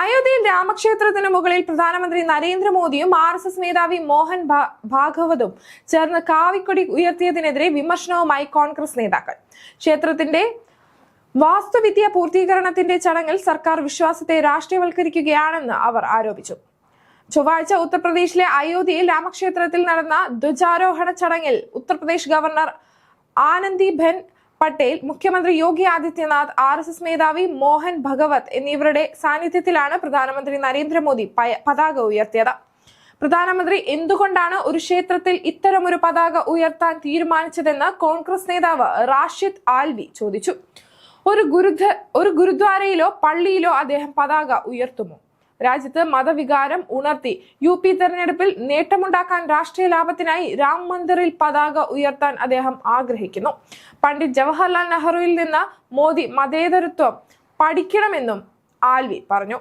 അയോധ്യയിൽ രാമക്ഷേത്രത്തിന് മുകളിൽ പ്രധാനമന്ത്രി നരേന്ദ്രമോദിയും ആർ എസ് എസ് മേധാവി മോഹൻ ഭാഗവതും ചേർന്ന് കാവിക്കൊടി ഉയർത്തിയതിനെതിരെ വിമർശനവുമായി കോൺഗ്രസ് നേതാക്കൾ. ക്ഷേത്രത്തിന്റെ വാസ്തുവിദ്യ പൂർത്തീകരണത്തിന്റെ ചടങ്ങിൽ സർക്കാർ വിശ്വാസത്തെ രാഷ്ട്രീയവൽക്കരിക്കുകയാണെന്ന് അവർ ആരോപിച്ചു. ചൊവ്വാഴ്ച ഉത്തർപ്രദേശിലെ അയോധ്യയിൽ രാമക്ഷേത്രത്തിൽ നടന്ന ധ്വജാരോഹണ ചടങ്ങിൽ ഉത്തർപ്രദേശ് ഗവർണർ ആനന്ദിബെൻ പട്ടേൽ മുഖ്യമന്ത്രി Yogi Adityanath R S S മേധാവി മോഹൻ ഭഗവത് എന്നിവരുടെ സാന്നിധ്യത്തിലാണ് പ്രധാനമന്ത്രി നരേന്ദ്രമോദി പതാക ഉയർത്തിയത്. പ്രധാനമന്ത്രി എന്തുകൊണ്ടാണ് ഒരു ക്ഷേത്രത്തിൽ ഇത്തരമൊരു പതാക ഉയർത്താൻ തീരുമാനിച്ചതെന്ന് കോൺഗ്രസ് നേതാവ് റാഷിദ് ആൽവി ചോദിച്ചു. ഒരു ഗുരുദ്ധ ഒരു ഗുരുദ്വാരയിലോ പള്ളിയിലോ അദ്ദേഹം പതാക ഉയർത്തുമോ? രാജ്യത്ത് മതവികാരം ഉണർത്തി. യു പി തെരഞ്ഞെടുപ്പിൽ നേട്ടമുണ്ടാക്കാൻ രാഷ്ട്രീയ ലാഭത്തിനായി രാം മന്ദിറിൽ പതാക ഉയർത്താൻ അദ്ദേഹം ആഗ്രഹിക്കുന്നു. പണ്ഡിറ്റ് ജവഹർലാൽ നെഹ്റുവിൽ നിന്ന് മോദി മതേതരത്വം പഠിക്കണമെന്നും ആൽവി പറഞ്ഞു.